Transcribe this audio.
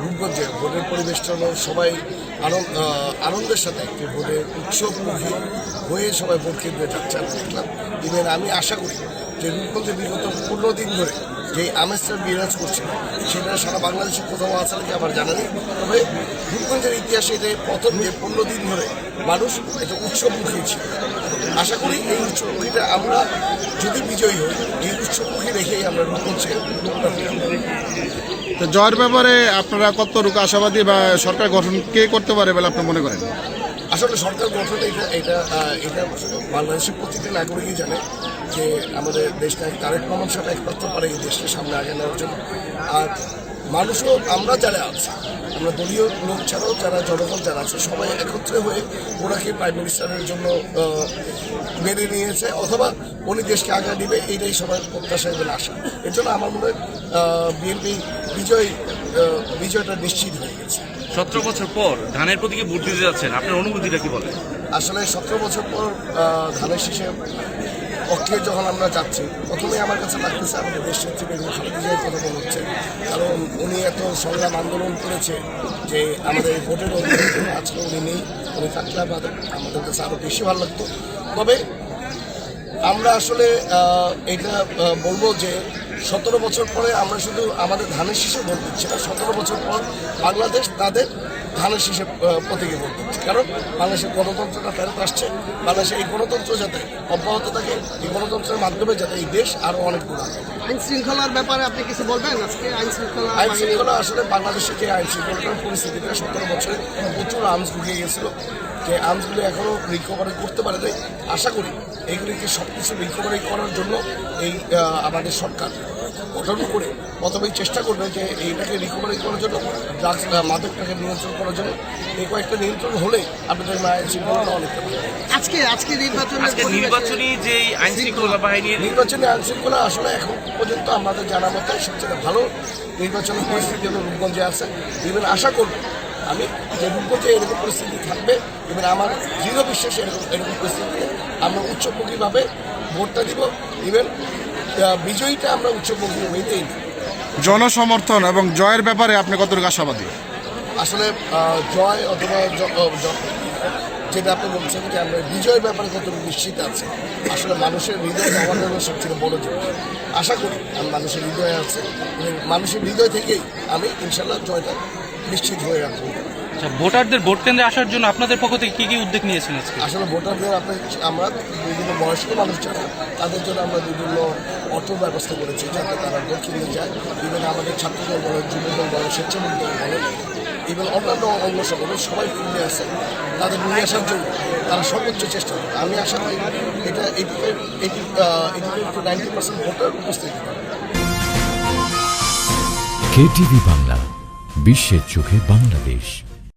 রূপগঞ্জে ভোটের পরিবেশটা সবাই আনন্দ আনন্দের সাথে একটি ভোটের উৎসবমুখী হয়ে সবাই ভোট কেন্দ্রে যাচ্ছে আমি দেখলাম। আমি আশা করি যে রূপগঞ্জে বিগত পনেরো দিন ধরে যে আমেজটা বিরাজ করছে, সেটা সারা বাংলাদেশে কোথাও আছে নাকি আমার জানা নেই। তবে রূপগঞ্জের ইতিহাসে এটা প্রথম যে পনেরো দিন ধরে মানুষ একটা উৎসবমুখী ছিল। আশা করি এই উৎসবমুখীটা আমরা যদি বিজয়ী হই, এই উৎসবমুখী রেখেই আমরা রূপগঞ্জে তো জয়ের ব্যাপারে আপনারা কতটুকু আশাবাদী বা সরকার গঠন কে করতে পারে বলে আপনি মনে করেন? আসলে সরকার গঠন এটা এটা এটা বাংলাদেশের প্রতিটি নাগরিকই জানে যে আমাদের দেশটা তারেক রহমান সাহেব একমাত্র পারে এই দেশকে সামনে আগে নেওয়ার জন্য। আর মানুষও আমরা যারা আছি, আমরা দলীয় লোক ছাড়াও যারা জনগণ যারা আছে, সবাই একত্রে হয়ে ওনাকে প্রাইম মিনিস্টারের জন্য মেনে নিয়েছে অথবা উনি দেশকে আগে দিবে এইটাই সবার প্রত্যাশা এবং আশা। এর জন্য আমার মনে হয় বিএনপি বিজয় বিজয়টা নিশ্চিত হয়ে গেছে। সতেরো বছর পর ধানের প্রতীকে ভোট দিতে যাচ্ছেন, আপনার অনুভূতিটা কি বলে আসলে সতেরো বছর পর ধানের শেষে পক্ষে যখন আমরা যাচ্ছি প্রথমে আমার কাছে লাগতেছে আমাদের দেশ নেত্রী বেগম খালেদা জিয়ার কথা মনে হচ্ছে। কারণ উনি এত সংগ্রাম আন্দোলন করেছে যে আমাদের ভোটের আজকে উনি নেই, উনি থাকলে আমাদের আমাদের কাছে আরও বেশি ভালো লাগতো। তবে আমরা আসলে এটা বলব যে সতেরো বছর পরে আমরা শুধু আমাদের ধানের শীষে ভোট দিচ্ছি না সতেরো বছর পর বাংলাদেশ তাদের ধানের শীষে প্রতীকে ভোট দিচ্ছে। কারণ বাংলাদেশের গণতন্ত্রটা ফেরত আসছে বাংলাদেশের এই গণতন্ত্র যাতে অব্যাহত থাকে এই গণতন্ত্রের মাধ্যমে যাতে এই দেশ আরও অনেক আগে আইন শৃঙ্খলার ব্যাপারে আপনি কিছু বলবেন আজকে? আইন শৃঙ্খলা আইন শৃঙ্খলা আসলে বাংলাদেশের যে আইন শৃঙ্খলার পরিস্থিতিটা সতেরো বছরে প্রচুর আর্মস ঢুকিয়ে গেছিল। যে আর্মসগুলো এখনও রিকভারি করতে পারে নাই আশা করি এইগুলিকে সব কিছু রিকভারি করার জন্য এই আমাদের সরকার গঠন করে প্রথমেই চেষ্টা করবে যে এইটাকে রিকভারি করার জন্য ড্রাগস মাদকটাকে নিয়ন্ত্রণ করার জন্য। এই কয়েকটা নিয়ন্ত্রণ হলে আপনাদের আইন শৃঙ্খলাটা অনেকটা আজকে আজকে নির্বাচনের আজকে নির্বাচনী যে আইন শৃঙ্খলা। বাহিনীর নির্বাচনী আইন শৃঙ্খলা আসলে এখন পর্যন্ত আমাদের জানা মতে সবচেয়ে ভালো নির্বাচনের পরিস্থিতি হলো রূপগঞ্জে আছে ইভেন আশা করব আমি যে রূপগঞ্জে এরকম পরিস্থিতি থাকবে এবং আমার দৃঢ় বিশ্বাস এরকম এরকম পরিস্থিতিতে আমরা উচ্চমুখীভাবে ভোটটা দিব ইভেন বিজয়ীটা আমরা উচ্চমুখী হইতেই দিব। জনসমর্থন এবং জয়ের ব্যাপারে আপনি কতটুকু আশাবাদী? আসলে জয় অথবা যেটা আপনি বলছেন যে আমরা বিজয়ের ব্যাপারে কত নিশ্চিত আছে আসলে মানুষের হৃদয় হওয়ার জন্য সবচেয়ে বড় জিনিস। আশা করি আমি মানুষের হৃদয়ে আছে মানুষের হৃদয় থেকেই আমি ইনশাল্লাহ জয়টা নিশ্চিত হয়ে রাখব। আচ্ছা ভোটারদের ভোট কেন্দ্রে আসার জন্য আপনাদের পক্ষ থেকে কি কি উদ্যোগ নিয়েছেন আজকে? আসলে ভোটারদের আপনি আমরা বিভিন্ন বয়স্ক মানুষ যারা তাদের জন্য আমরা বিভিন্ন অটোর ব্যবস্থা করেছি যাতে তারা ভোট কিনতে যায়। ইভেন আমাদের ছাত্রদল বলেন যুবদল বলেন স্বেচ্ছাসেবক দল বলেন ইভেন অন্যান্য অঙ্গ সকলে সবাই ফিরে আছে তাদের নিয়ে আসার জন্য তারা সর্বোচ্চ চেষ্টা করে। আমি আশা করি এটা eighty eighty eighty to ninety percent voter উপস্থিত। কেটিভি বাংলা বিশ্বের চোখে বাংলাদেশ।